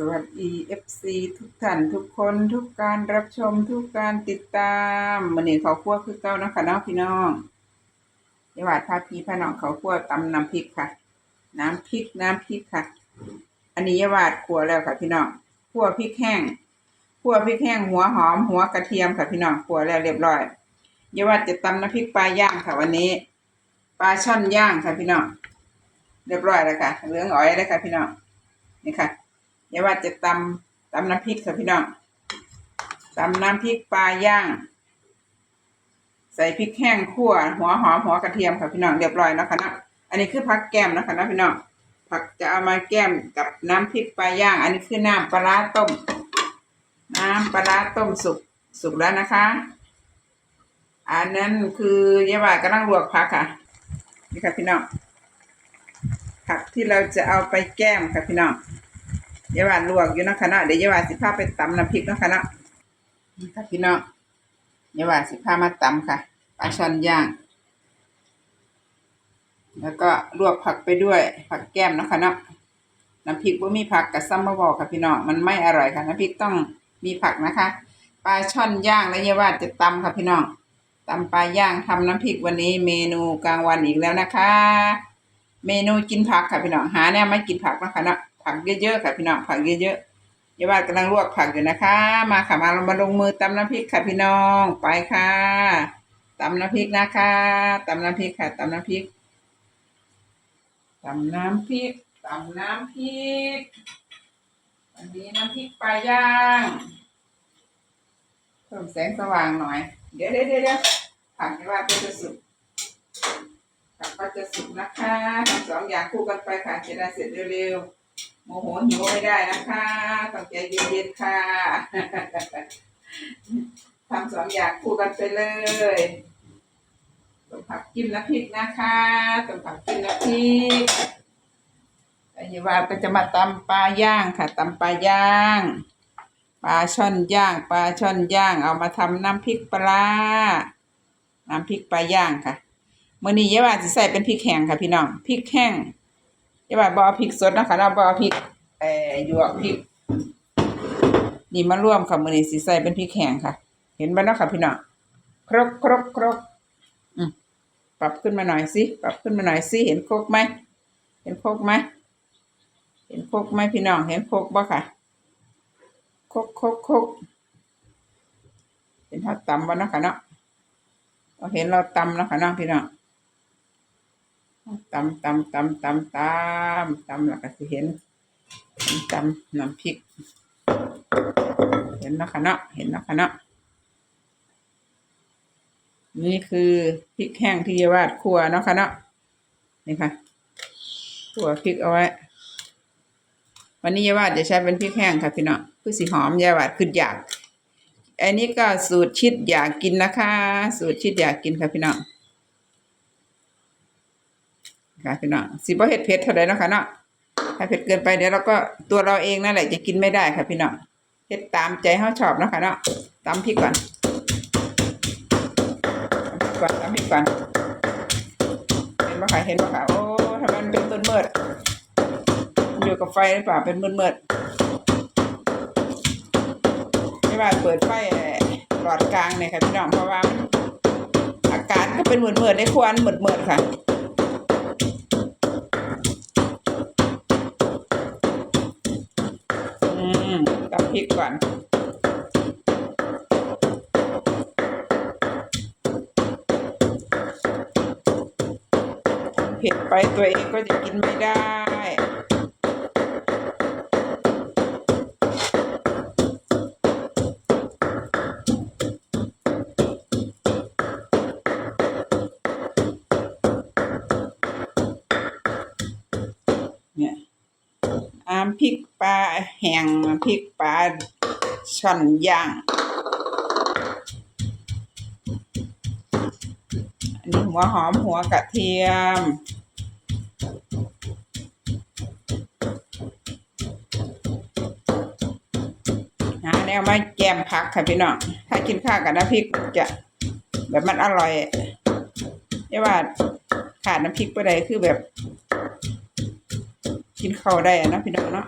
สวัสดี FC ทุกท่านทุกคนทุกการรับชมทุกการติดตามมื้อนี้เขาคั่วคือเก่านะคะน้องพี่น้องยาวาดพาพี่พาน้องเขาคั่วตำน้ำพริกค่ะ น้ำพริกน้ำพริกค่ะ อันนี้ยาวาดคั่วแล้วค่ะพี่น้องคั่วพริกแห้งคั่วพริกแห้งหัวหอม หัวกระเทียมค่ะพี่น้องคั่วแล้วเรียบร้อยยาวาดจะตำน้ำพริกปลาย่างค่ะวันนี้ปลาช่อนย่างค่ะพี่น้องเรียบร้อยแล้วค่ะเหลืองอ๋อยเลยค่ะพี่น้องนี่ค่ะ เดี๋ยวว่าจะตำตำน้ำพริกค่ะพี่น้องตำน้ำพริกปลาย่าง ใส่พริกแห้งขั่วหัวหอมหัวกระเทียมค่ะพี่น้องเรียบร้อยแล้วค่ะนะอันนี้คือผักแก้มนะคะนะพี่น้องผักจะเอามาแก้มกับน้ำพริกปลาย่าง อันนี้คือน้ำปลาร้าต้ม น้ำปลาร้าต้มสุกสุกแล้วนะคะ อันนั้นคือยายว่ากำลังลวกผักค่ะ นี่ค่ะพี่น้องผักที่เราจะเอาไปแก้มค่ะพี่น้อง ยาวาลวกอยู่นะคะเนาะเดี๋ยวเยาวาสิพาไปตำน้ำพริกนะคะเนาะนี่ค่ะพี่น้องเยาวาสิพามาตำค่ะปลาช่อนย่าง แล้วก็ลวกผักไปด้วย ผักแก้มนะคะเนาะน้ำพริกว่ามีผักกับซัมมะบอกค่ะพี่น้องมันไม่อร่อยค่ะน้ำพริกต้องมีผักนะคะปลาช่อนย่างแล้วเยาวาจะตำค่ะพี่น้องตำปลาย่างทำน้ำพริกวันนี้เมนูกลางวันอีกแล้วนะคะ เมนูกินผักค่ะพี่น้องหาแน่ไม่กินผักนะคะเนาะ ผักเยอะๆค่ะพี่น้องผักเยอะๆย่าว่ากำลังลวกผักอยู่นะคะ มาค่ะมาเรามาลงมือตำน้ำพริกค่ะพี่น้องไปค่ะตำน้ำพริกนะคะตำน้ำพริกค่ะตำน้ำพริกตำน้ำพริกตำน้ำพริกอันนี้น้ำพริกปลาย่างเพิ่มแสงสว่างหน่อย เดี๋ยวเดี๋ยวเดี๋ยวผักยาว่าก็จะสุกผักก็จะสุกนะคะทั้งสองอย่างคู่กันไปค่ะจะได้เสร็จเร็วๆ โมโหหิวไม่ได้นะคะต้องใจเย็นๆค่ะทำสองอย่างคู่กันไปเลยต้มผักจิ้มน้ำพริกนะคะต้มผักจิ้มน้ำพริกแต่ยาวาก็จะมาตำปลาย่างค่ะตำปลาย่างปลาช่อนย่างปลาช่อนย่าง เอามาทำน้ำพริกปลา น้ำพริกปลาย่างค่ะมื่อนี้ยาวาจะใส่เป็นพริกแห้งค่ะพี่น้องพริกแห้ง อย่าว่าบเอพริกสดนะคะเราบเอพริกเอ่อหยวกพริกนี่มาร่วมค่ะมือนี้สีใส่เป็นพริกแห้งค่ะ เห็นบ้างนาะค่ะพี่น้องครกครกครกอืมปรับขึ้นมาหน่อยสิปรับขึ้นมาหน่อยสิเห็นโคกไหมเห็นโคกไหมเห็นโคกไหมพี่น้องเห็นโคกบ่ค่ะโคกโคกโคกเห็นเขาตำบ้างนาะค่ะเนาะเราเห็นเราตำเนาะค่ะเนาะพี่น้อง ตำตำตำตำตำตำแล้วก็สิเห็นตำน้ำพริก เห็นแล้วค่ะเนาะเห็นแล้วค่ะเนาะนี่คือพริกแห้งที่ยาวาดคั่วเนาะค่ะเนาะนี่ค่ะคั่วพริกเอาไว้ วันนี้ยาวาดจะใช้เป็นพริกแห้งค่ะพี่เนาะคือสีหอมยาวาดคืออยาก อันนี้ก็สูตรชิดอยากกินนะคะ สูตรชิดอยากกินค่ะพี่น้อง ค่ะพี่น้องสิบ่เผ็ดเผ็ดเท่าไรเนาะค่ะเนาะถ้าเผ็ดเกินไปเดี๋ยวเราก็ตัวเราเองนั่นแหละจะกินไม่ได้ค่ะพี่น้องเผ็ดตามใจเขาชอบเนาะค่ะเนาะตำพริกก่อนพริกก่อนตำพริกก่อนเห็นปะค่ะเห็นปะค่ะโอ้ทำไมมันเป็นมืดมืดอยู่กับไฟหรือเปล่าเป็นมืดมืดไม่ว่าเปิดไฟหลอดกลางเนี่ยค่ะพี่น้องเพราะว่าอากาศก็เป็นมืดมืดในควันมืดมืดๆค่ะ ริกก่อน เผ็ดไปตัวเองก็จะกินไม่ได้ ปลาแห้งนพริกปลาช่อนย่างอันนี้หัวหอมหัวกระเทียม หาแนวมาแกมผักค่ะพี่น้อง ถ้ากินข้าวกับน้ำพริกจะแบบมันอร่อยเรียว่าขาดน้ำพริกไปได้คือแบบ กินข้าวได้อะนะพี่น้องเนาะ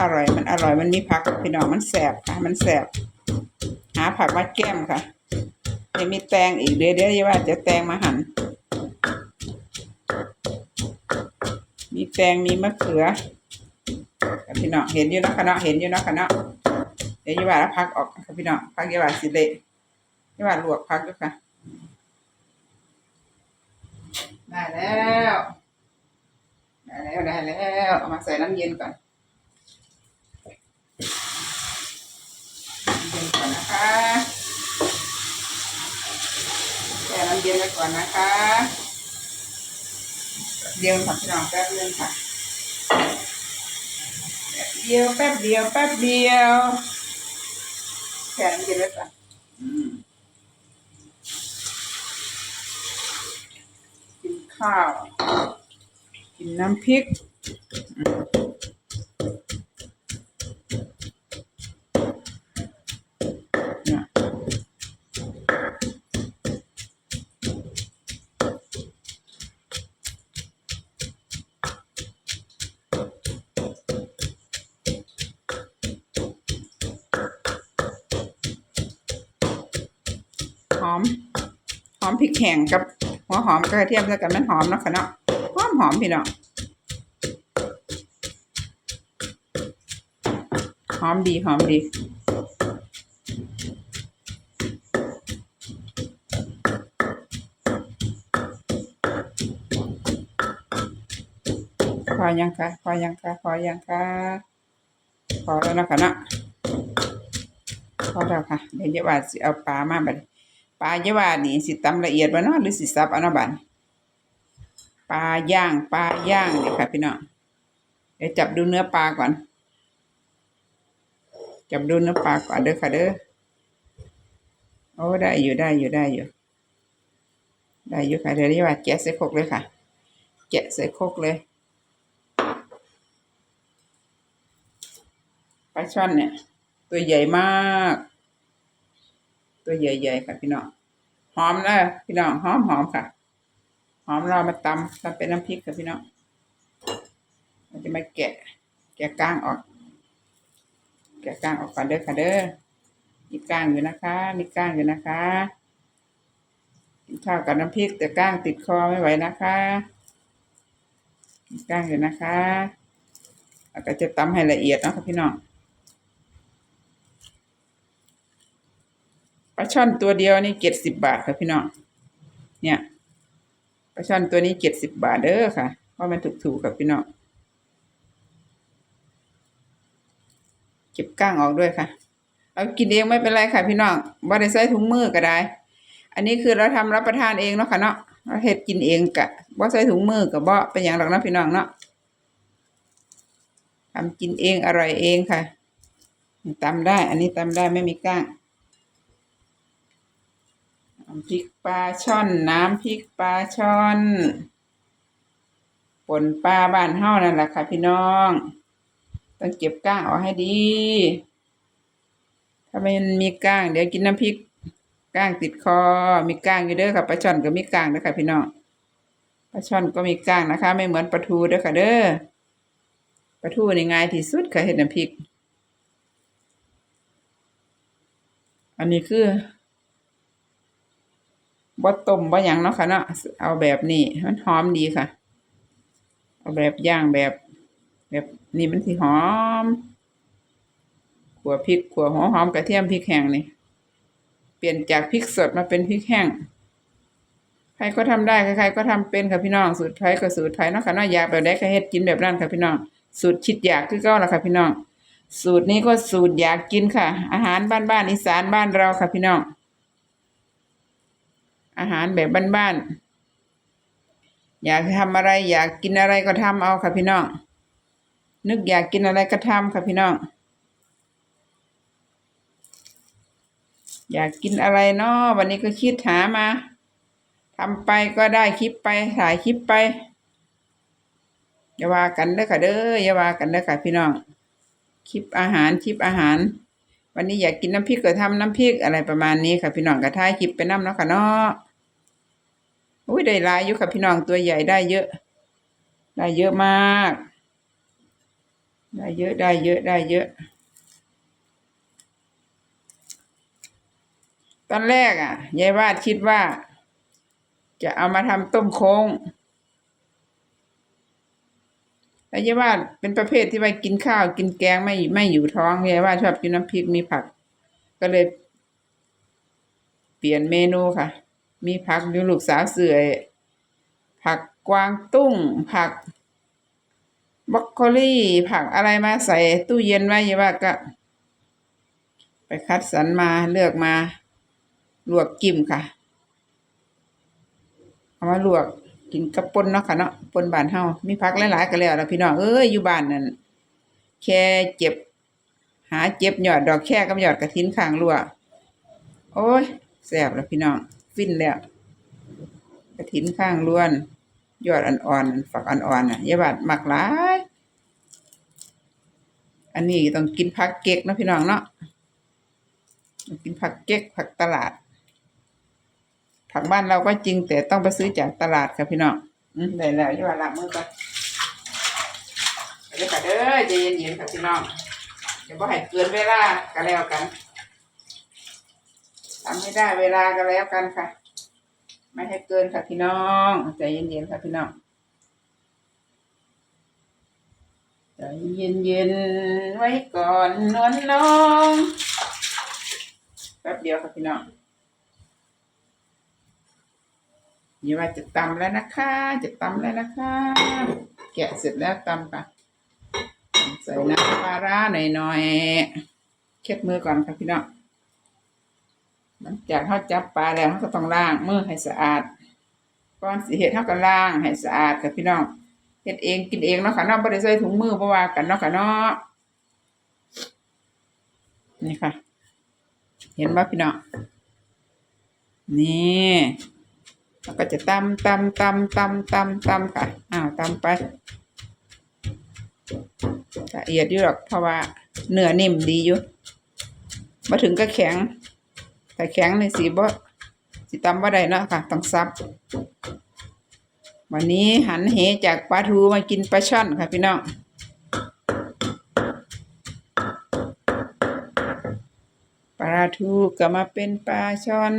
อร่อยมันอร่อยมันมีผักพี่น้องมันแสบค่ะมันแสบหาผักมาแก้มค่ะยังมีแตงอีกเดี๋ยวเดี๋ยวว่าจะแตงมาหั่นมีแตงมีมะเขือค่ะพี่น้องเห็นอยู่นะคะเนาะเห็นอยู่นะคะเนาะเดี๋ยวยี่ว่าแล้วพักออกค่ะพี่น้องพักยี่ว่าสิเละยี่ว่าลวกพักด้วยค่ะได้แล้วได้แล้วได้แล้วเอามาใส่น้ำเย็นก่อน น้ำเย็นก่ อนนะคะแช่น้ำเย็นไว้ก่อนนะคะ เดียวค่ะพี่น้องแป๊บนึงค่ะแป๊บเดียวแป๊บเดียวแป๊บเดียวแช่น้ำเย็นไว้ก่อนกินข้าว กินน้ำพริกอืมเนี่ยหอม หอมพริ กแห้งกับหัวหอมกระเทียมแล้วกันมันหอมเนาะค่ะเนาะหอมหอมพี่เน้องหอมดีหอมดีพอยังคะพอยังคะพอยังคะพอแล้วนะคะเนาะพอแล้วค่ะเดี๋ยวเยาว่าสิเอาปลามาบัด ปลาเยาว่านี่สิตำละเอียดบ่เนาะหรือสิสับเอาเนาะบัดนี้ปลาย่างปลาย่างเนี่ยค่ะพี่น้องเดี๋ยวจับดูเนื้อปลาก่อน จับดูเนื้อปลาก่อนเด้อค่ะเด้อโอ้ได้อยู่ได้อยู่ได้อยู่ ได้อยู่ค่ะเดี๋ยวเยาว่าแกะใส่คกเลยค่ะ แกะใส่คกเลยปลาช่อนเนี่ย ตัวใหญ่มาก ตัวใหญ่ๆค่ะพี่น้องหอมนะพี่น้องหอมหอมค่ะ หอมเรามาตำตำเป็นน้ำพริกค่ะพี่น้องเราจะมาแกะ แกะก้างออก แกะก้างออกก่อนเด้อค่ะเด้อมีก้างอยู่นะคะ มีก้างอยู่นะคะกินข้าวกับน้ำพริกแต่ก้างติดคอไม่ไหวนะคะมีก้างอยู่นะคะแล้วก็จะตำให้ละเอียดเนาะค่ะพี่น้อง ปลาช่อนตัวเดียวนี่เจ็ดสิบบาทค่ะพี่น้องเนี่ยปลาช่อนตัวนี้เจ็ดสิบบาทเด้อค่ะเพราะมันถูกๆกับพี่น้องเก็บก้างออกด้วยค่ะ เอากินเองไม่เป็นไรค่ะ พี่น้องบ่ได้ใส่ถุงมือก็ได้ อันนี้คือเราทำรับประทานเองเนาะค่ะเนาะเราเฮ็ดกินเองกะบ่ใส่ถุงมือกับบ่เป็นอย่างหรอกนะพี่น้องเนาะทำกินเองอร่อยเองค่ะตำได้ อันนี้ตำได้ไม่มีก้าง น้ำพริกปลาช่อนน้ำพริกปลาช่อนป่นปลาบ้านเฮานั่นแหละค่ะพี่น้อง ต้องเก็บก้างออกให้ดี ถ้ามันมีก้าง เดี๋ยวกินน้ำพริกก้างติดคอ มีก้างอยู่เด้อค่ะปลาช่อนก็มีก้างนะค่ะพี่น้องปลาช่อนก็มีก้างนะคะ ไม่เหมือนปลาทูเด้อค่ะเด้อปลาทูนี่ง่ายที่สุดค่ะเฮ็ดน้ำพริก อันนี้คือ บ่ต้มบ่หยังเนาะค่ะเนาะเอาแบบนี้มันหอมดีค่ะ เอาแบบย่างแบบ แบบนี้มันสิหอมขัวพริกขัวหัวหอมกระเทียมพริกแห้งนี่เปลี่ยนจากพริกสดมาเป็นพริกแห้งใครก็ทำได้ใครๆก็ทำเป็นค่ะพี่น้องสูตรไทยก็สูตรไทยเนาะค่ะเนาะอยากแบบใดก็เฮ็ดกินแบบนั้นค่ะพี่น้อง สูตรคิดอยากคือเก่าละค่ะพี่น้อง สูตรนี้ก็สูตรอยากกินค่ะ อาหารบ้านๆอีสานบ้านเราค่ะพี่น้อง อาหารแบบบ้านๆอยากทำอะไร อยากกินอะไรก็ทำเอาค่ะพี่น้อง นึกอยากกินอะไรก็ทำค่ะพี่น้อง อยากกินอะไรเนาะวันนี้ก็คิดหามาทำไปก็ได้คลิปไปถ่ายคลิปไปอย่าว่ากันเด้อค่ะเด้ออย่าว่ากันเด้อค่ะพี่น้อง คลิปอาหารคลิปอาหาร วันนี้อยากกินน้ำพริกก็ทำน้ำพริกอะไรประมาณนี้ค่ะพี่น้องก็ถ่ายคลิปไปน้ำเนาะค่ะเนาะ อุ้ยได้หลายอยู่ค่ะพี่น้องตัวใหญ่ได้เยอะ ได้เยอะมาก ได้เยอะได้เยอะได้เยอะ ตอนแรกอะยายวาดคิดว่า จะเอามาทำต้มโค้งแต่ยายวาดเป็นประเภทที่ว่ากินข้าวกินแกงไม่ไม่อยู่ท้องยายวาดชอบกินน้ำพริกมีผัก ก็เลย เปลี่ยนเมนูค่ะ มีผักอยู่ลูกสาวเสื่อยผักกวางตุ้ง ผักบรอกโคลี่ ผักอะไรมาใส่ตู้เย็นไว้ยายว่าก็ ไปคัดสรรมาเลือกมา ลวกจิ้มค่ะ เอามาลวกกินกับปนเนาะค่ะเนาะปนบานเฮามีผักหลายๆก็แล้วล่ะพี่น้องเอ้ยอยู่บ้านนั่นแค่เจ็บ หาเจ็บหยอดดอกแค่กับหยอดกระถินข้างรั้วโอ้ยแซ่บแล้วพี่น้อง ฟินแล้วกระถินข้างล้วน ยอดอ่อนๆฝักอ่อนๆน่ะยาบาดมักหลาย อันนี้ต้องกินผักเก๊กนะพี่น้องเนาะกินผักเก๊กผักตลาด ผักบ้านเราก็จริงแต่ต้องไปซื้อจากตลาดค่ะพี่น้องได้แล้วยาบาดล้างมือก่อนเดี๋ยวค่ะเด้อใจเย็นๆค่ะพี่น้องเดี๋ยวบ่ให้เกินเวลาก็แล้วกัน ทำไม่ได้เวลาก็แล้วกันค่ะ ไม่ให้เกินค่ะพี่น้องใจเย็นๆค่ะพี่น้องใจเย็นๆไว้ก่อนนวลน้องแป๊บเดียวค่ะพี่น้องนี่ว่าจะตำแล้วนะคะ จะตำแล้วนะคะ แกะเสร็จแล้วตำค่ะใส่น้ำปลาร้าหน่อยๆเช็ดมือก่อนค่ะพี่น้อง หลังจากเขาจับปลาแล้วเขาก็ต้องล้างมือให้สะอาดก่อนสิเฮ็ดเขาก็ล้างให้สะอาดค่ะพี่น้องเฮ็ดเองกินเองเนาะค่ะเนาะบ่ได้ใส่ถุงมือบ่ว่ากันเนาะค่ะเนาะนี่ค่ะ เห็นบ่พี่น้องนี่แล้วก็จะตำตำตำตำตำตำค่ะอ้าวตำไปละเอียดอยู่หรอกเพราะว่าเนื้อนิ่มดีอยู่มาถึงก็แข็ง แต่แข็งในสีบ่สีตำบ่ได้เนาะค่ะ ต้องซับ วันนี้หันเหจากปลาทูมากินปลาช่อนค่ะพี่น้องปลาทูก็มาเป็นปลาช่อน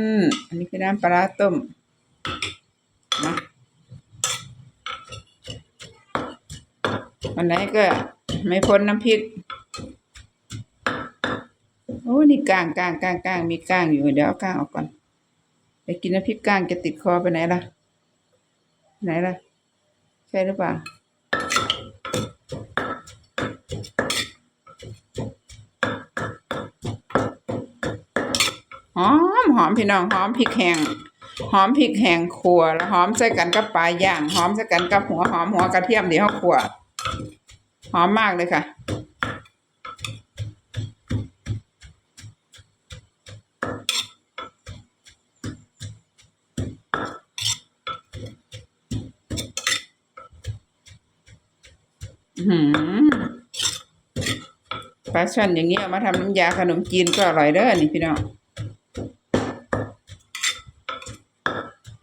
อันนี้คือน้ำปลาร้าต้มนะวันไหนก็ไม่พ้นน้ำพริก โอ้นี่ก้างก้างก้างก้างมีก้างอยู่เดี๋ยวเอาก้างออกก่อนไปกินน้ำพริกก้างจะติดคอไปไหนล่ะ ไหนล่ะ ใช่หรือเปล่าหอมหอมพี่น้องหอมพริกแห้งหอมพริกแห้งขัวแล้วหอมใส่กันกับปลาย่างหอมใส่กันกับหัวหอมหัวกระเทียมเดี๋ยวขาขัวหอมมากเลยค่ะ อื้อหือ ปลาช่อนอย่างนี้เอามาทำน้ำยาขนมจีนก็อร่อยเด้อนี่พี่น้อง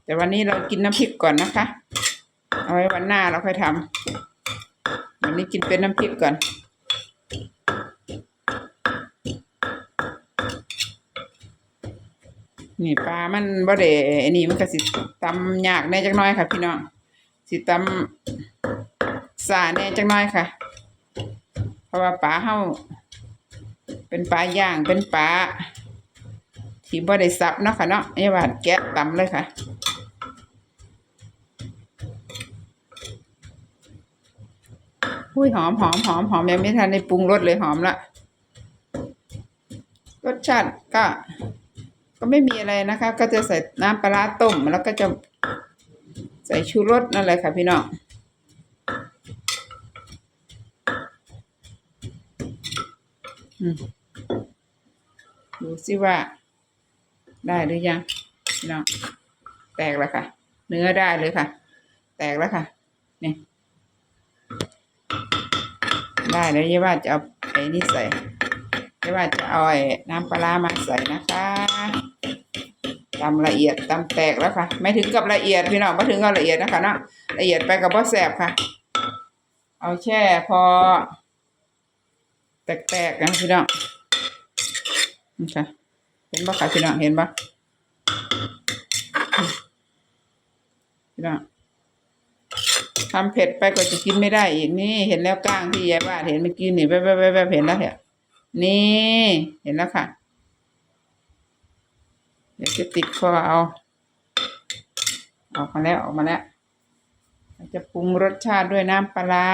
แต่วันนี้เรากินน้ำพริกก่อนนะคะ เอาไว้วันหน้าเราค่อยทำวันนี้กินเป็นน้ำพริกก่อนนี่ปลามันบ่ได้อันนี้มันก็สิตำยากแน่จักน้อยค่ะ พี่น้องสิตำสาแน่จักน้อยค่ะ เพราะว่าปลาเฮา เป็นปลาย่างเป็นปลาที่บ่ได้สับเนาะค่ะเนาะไอ้ว่าแกะตำเลยค่ะอุ้ยหอมหอมหอมหอมยังไม่ทันได้ปรุงรสเลยหอมละรสชาติก็ ก็ไม่มีอะไรนะคะ ก็จะใส่น้ำปลาร้าต้มแล้วก็จะใส่ชูรสนั่นแหละค่ะพี่น้องอืม ดูสิว่า ได้หรือยังพี่น้องแตกแล้วค่ะ เนื้อได้เลยค่ะ แตกแล้วค่ะนี่ได้แล้วยี่ว่าจะเอาไอ้นี่ใส่ยี่ว่าจะเอาไอ้น้ำปลามาใส่นะคะตำละเอียดตำแตกแล้วค่ะ ไม่ถึงกับละเอียดพี่น้องไม่ถึงกับละเอียดนะคะเนาะละเอียดไปกับบ่แสบค่ะ เอาแช่พอ แตกๆนะพี่น้อง ค่ะเห็นปะคะพี่น้องเห็นปะพี่น้องทำเผ็ดไปก็จะกินไม่ได้อีกนี่ เห็นแล้วก้างที่ยายบ้าเห็นเมื่อกี้นี่แวบๆๆๆเห็นแล้วเหรอนี่เห็นแล้วค่ะ เดี๋ยวจะติดคอเอาออกมาแล้วออกมาแล้วจะปรุงรสชาติด้วยน้ำปลา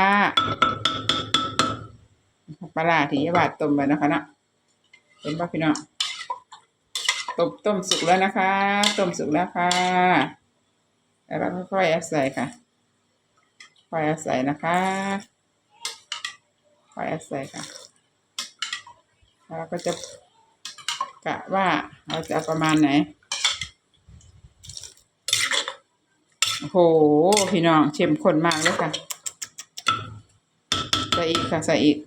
ปลาที่ยายบาดต้มไปนะคะเนาะ เห็นป่ะพี่น้องต้มต้มสุกแล้วนะคะ ต้มสุกแล้วค่ะแล้วก็ค่อยเอาใส่ค่ะ ค่อยเอาใส่นะคะ ค่อยเอาใส่ค่ะแล้วเราก็จะกะว่าเราจะประมาณไหนโอ้โหพี่น้องเข้มข้นมากเลยค่ะใส่อีกค่ะใส่อีก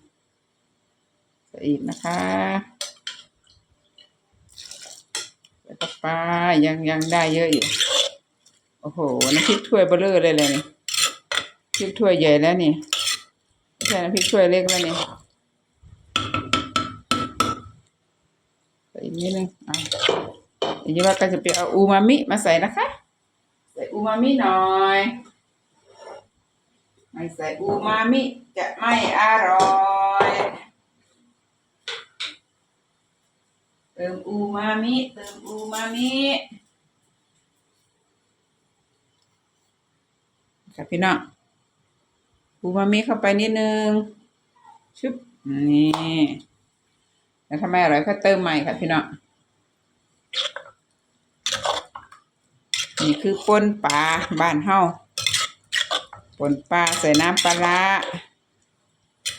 ใส่อีกนะคะ แล้วก็ปลายังยังได้เยอะอยู่ โอ้โหน้ำพริกถ้วยเบลเลอร์เลยเลยนี่พริกถ้วยใหญ่แล้วนี่ไม่ใช่น้ำพริกถ้วยเล็กแล้วนี่ใส่อีกนิดนึงอะเดี๋ยวว่าก็จะไปเอาอูมามิมาใส่นะคะ ใส่อูมามิหน่อยไม่ใส่อูมามิจะไม่อร่อย เติมอูมามิเติมอูมามิค่ะพี่น้องอูมามิเข้าไปนิดนึงชุบนี่แล้วทำไมอร่อยก็เติมใหม่ค่ะพี่น้องนี่คือป่นปลาบ้านเฮาป่นปลาใส่น้ำปลาร้า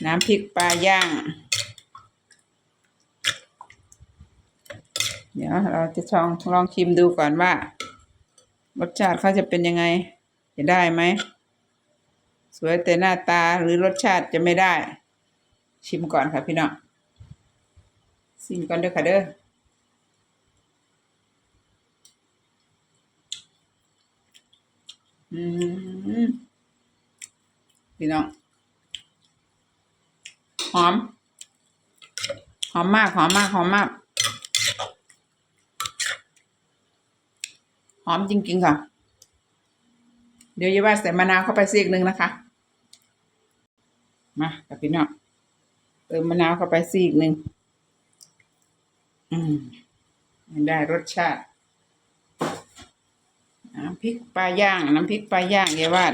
น้ำพริกปลาย่าง เดี๋ยวเราจะลองลองชิมดูก่อนว่า รสชาติเขาจะเป็นยังไง จะได้ไหม สวยแต่หน้าตาหรือรสชาติจะไม่ได้ ชิมก่อนค่ะพี่น้องชิมก่อนเด้อค่ะเด้อพี่น้องหอม หอมมาก หอมมาก หอมมาก หอมจริง ๆ ค่ะ เดี๋ยวยาว่าใส่มะนาวเข้าไปซีกหนึ่งนะคะ มากับพี่น้องเติมมะนาวเข้าไปซีกหนึ่งอืมได้รสชาติน้ำพริกปลาย่าง น้ำพริกปลาย่างเยาวาด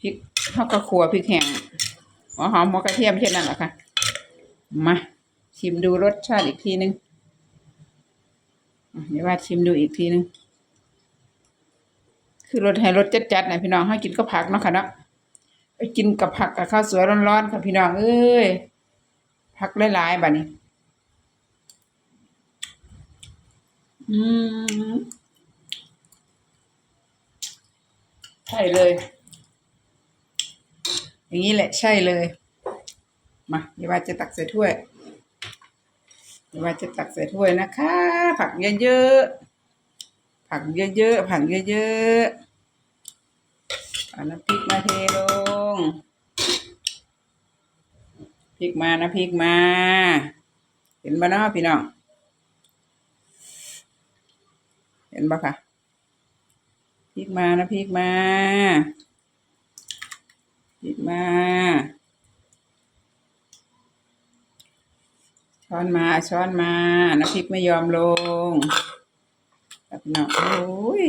พริกข้าวกระขัวพริกแห้งหัวหอมหัวกระเทียมแค่นั้นแหละค่ะ มา ชิมดูรสชาติอีกทีนึง เดี๋ยวว่าชิมดูอีกทีนึง คือรสให้รสจัดๆนะพี่น้องให้กินกับผักเนาะค่ะเนาะไปกินกับผักกับข้าวสวยร้อนๆค่ะพี่น้องเอ้ยผักหลายๆบัดนี้ อืมใช่เลย อย่างนี้แหละใช่เลย มาเดี๋ยวว่าจะตักใส่ถ้วย วว่าจะตักใส่ถ้วยนะคะ ผักเยอะๆ ผักเยอะๆ ผักเยอะๆเอาน้ำพริกมาเทลง พริกมานะพริกมา เห็นบ้านาะพี่น้อง เห็นบ้าค่ะ พริกมานะพริกมา พริกมา ช้อนมาช้อนมาน้ำพริกไม่ยอมลงแบบน้องโอ้ย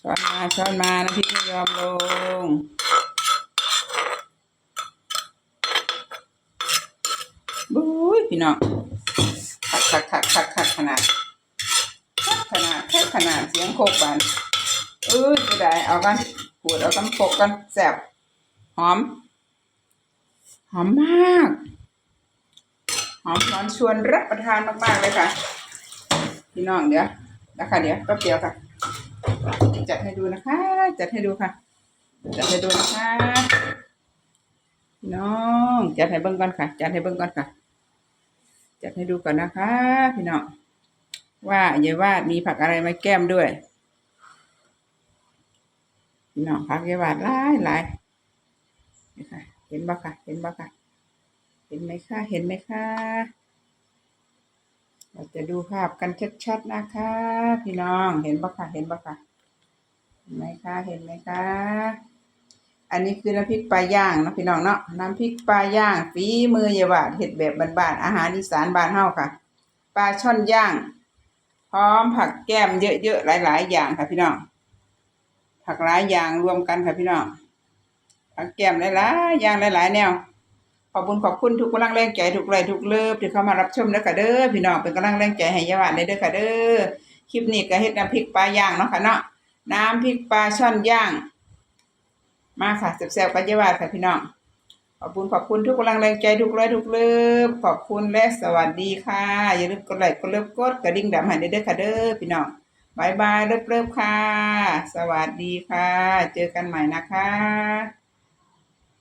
ช้อนมาช้อนมาน้ำพริกไม่ยอมลงบุ้ยพี่น้องขักขักขักขักขักขนาดขนาดแค่ขนาดเสียงโคกบานเออจะได้เอากันขูดเอากันโคกกันแซ่บหอม หอมมาก หอมนอนชวนรับประทานมากๆเลยค่ะ พี่น้องเดี๋ยวนะคะเดี๋ยวก็เดียวค่ะ จัดให้ดูนะคะ จัดให้ดูค่ะ จัดให้ดูนะคะน้องจัดให้เบิ้งก่อนค่ะ จัดให้เบิ้งก่อนค่ะ จัดให้ดูก่อนนะคะ พี่น้องว่าอย่าว่ามีผักอะไรมาแก้มด้วยพี่น้องผักอย่าว่าหลายหลายนี่ค่ะ เห็นบ่ค่ะ เห็นบ่ค่ะ เห็นไหมคะเห็นไหมคะเราจะดูภาพกันชัดๆนะคะ พี่น้องเห็นบ่ค่ะ เห็นบ่ค่ะเห็นไหมคะเห็นไหมคะอันนี้คือน้ำพริกปลาย่างนะพี่น้องเนาะน้ำพริกปลาย่างฝีมือเยาวาเห็ดแบบบ้านๆอาหารอีสานบ้านเฮาค่ะปลาช่อนย่าง พร้อมผักแก้มเยอะๆหลาย ๆ อย่างค่ะพี่น้องผักหลายอย่างรวมกันค่ะพี่น้อง ผักแก้มหลายๆอย่างหลายๆแนวขอบคุณขอบคุณทุกกำลังแรงใจทุกไลค์ทุกเลิฟที่เข้ามารับชมเด้อค่ะเด้อพี่น้องเป็นกำลังแรงใจให้ยาวาดได้เด้อค่ะเด้อคลิปนี้ก็เฮ็ดน้ำพริกปลาย่างเนาะค่ะเนาะน้ำพริกปลาช่อนย่าง มาค่ะแซ่บๆกันยาวาดค่ะพี่น้องขอบคุณขอบคุณทุกกำลังแรงใจทุกไลค์ทุกเลิฟขอบคุณและสวัสดีค่ะอย่าลืมกดไลค์กดเลิฟกดกระดิ่งดำให้ได้เด้อค่ะเด้อพี่น้องบายบายเลิฟๆค่ะ สวัสดีค่ะ เจอกันใหม่นะคะ